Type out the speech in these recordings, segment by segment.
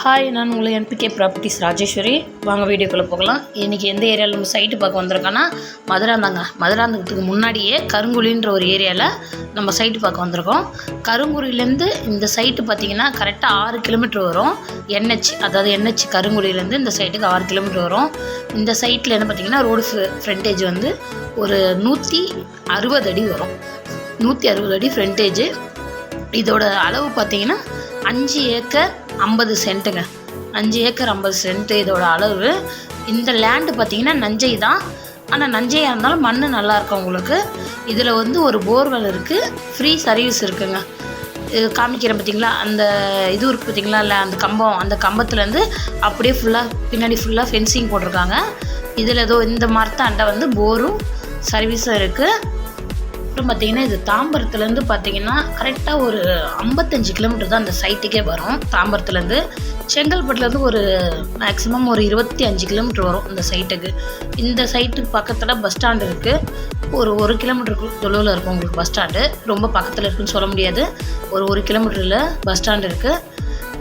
Hi நான் உங்களை NPK properties Rajeswari. வாங்க வீடியோக்குள்ளே போகலாம். இன்றைக்கி எந்த ஏரியாவில் நம்ம சைட்டு பார்க்க வந்திருக்கோன்னா மதுராந்தாங்க. மதுராந்தகத்துக்கு முன்னாடியே கருங்குழின்ற ஒரு ஏரியாவில் நம்ம சைட்டு பார்க்க வந்திருக்கோம். கருங்குழிலேருந்து இந்த சைட்டு பார்த்திங்கன்னா கரெக்டாக ஆறு கிலோமீட்டர் வரும். என்ஹெச் அதாவது என்ஹெச் கருங்குழிலேருந்து இந்த சைட்டுக்கு ஆறு கிலோமீட்டர் வரும். இந்த சைட்டில் என்ன பார்த்திங்கன்னா ரோடு ஃப்ரண்டேஜ் வந்து ஒரு நூற்றி அறுபது அடி வரும். நூற்றி அறுபது அடி ஃப்ரண்டேஜு இதோட அளவு பார்த்தீங்கன்னா அஞ்சு ஏக்கர் ஐம்பது சென்ட்டுங்க. அஞ்சு ஏக்கர் ஐம்பது சென்ட்டு இதோட அளவு. இந்த லேண்டு பார்த்தீங்கன்னா நஞ்சை தான். ஆனால் நஞ்சையாக இருந்தாலும் மண் நல்லா இருக்கும் உங்களுக்கு. இதில் வந்து ஒரு போர்வெல் இருக்குது ஃப்ரீ சர்வீஸ் இருக்குங்க. இது காமிக்கிறேன் பார்த்தீங்களா? அந்த இது இருக்குது பார்த்தீங்களா? இல்லை அந்த கம்பம். அந்த கம்பத்துலேருந்து அப்படியே ஃபுல்லாக பின்னாடி ஃபுல்லாக ஃபென்சிங் போட்டிருக்காங்க. இதில் ஏதோ இந்த மரத்தாண்டை வந்து போரும் சர்வீஸும் இருக்குது அப்புறம் பார்த்தீங்கன்னா இது தாம்பரத்துலேருந்து பார்த்தீங்கன்னா கரெக்டாக ஒரு ஐம்பத்தஞ்சு கிலோமீட்டர் தான் அந்த சைட்டுக்கே வரும். தாம்பரத்துலேருந்து செங்கல்பட்டுலேருந்து ஒரு மேக்ஸிமம் ஒரு இருபத்தி அஞ்சு கிலோமீட்டர் வரும் இந்த சைட்டுக்கு இந்த சைட்டுக்கு பக்கத்தில் பஸ் ஸ்டாண்டு இருக்குது ஒரு ஒரு கிலோமீட்டருக்கு தொலைவில் இருக்கும் உங்களுக்கு பஸ் ஸ்டாண்டு ரொம்ப பக்கத்தில் இருக்குன்னு சொல்ல முடியாது. ஒரு ஒரு கிலோமீட்டரில் பஸ் ஸ்டாண்டு இருக்குது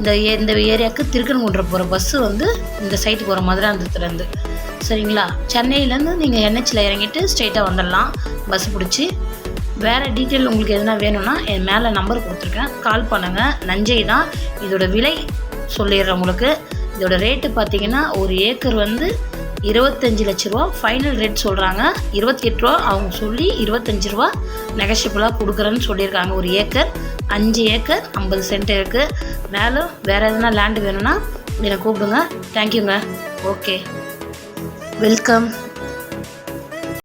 இந்த ஏ இந்த ஏரியாவுக்கு திருக்கன்குன்றம் போகிற பஸ்ஸு வந்து இந்த சைட்டுக்கு போகிற மதுராந்தத்துலேருந்து சரிங்களா? சென்னையிலேருந்து நீங்கள் என்ஹெச்சில் இறங்கிட்டு ஸ்ட்ரெயிட்டாக வந்துடலாம். பஸ் பிடிச்சி. வேறு டீட்டெயில் உங்களுக்கு எதுனா வேணும்னா என் மேலே நம்பர் கொடுத்துருக்கேன். கால் பண்ணுங்கள் நஞ்சை தான் இதோட விலை சொல்லிடுறேன் உங்களுக்கு. இதோட ரேட்டு பார்த்தீங்கன்னா ஒரு ஏக்கர் வந்து இருபத்தஞ்சி லட்ச ரூபா ஃபைனல் ரேட் சொல்கிறாங்க இருபத்தி எட்டு ரூபா அவங்க சொல்லி இருபத்தஞ்சி ரூபா நெகஷியபிளாக கொடுக்குறேன்னு சொல்லியிருக்காங்க. ஒரு ஏக்கர் அஞ்சு ஏக்கர் ஐம்பது சென்ட் இருக்குது மேலும் வேறு எதுனா லேண்டு வேணும்னா என்னை கூப்பிடுங்க. தேங்க்யூங்க ஓகே வெல்கம்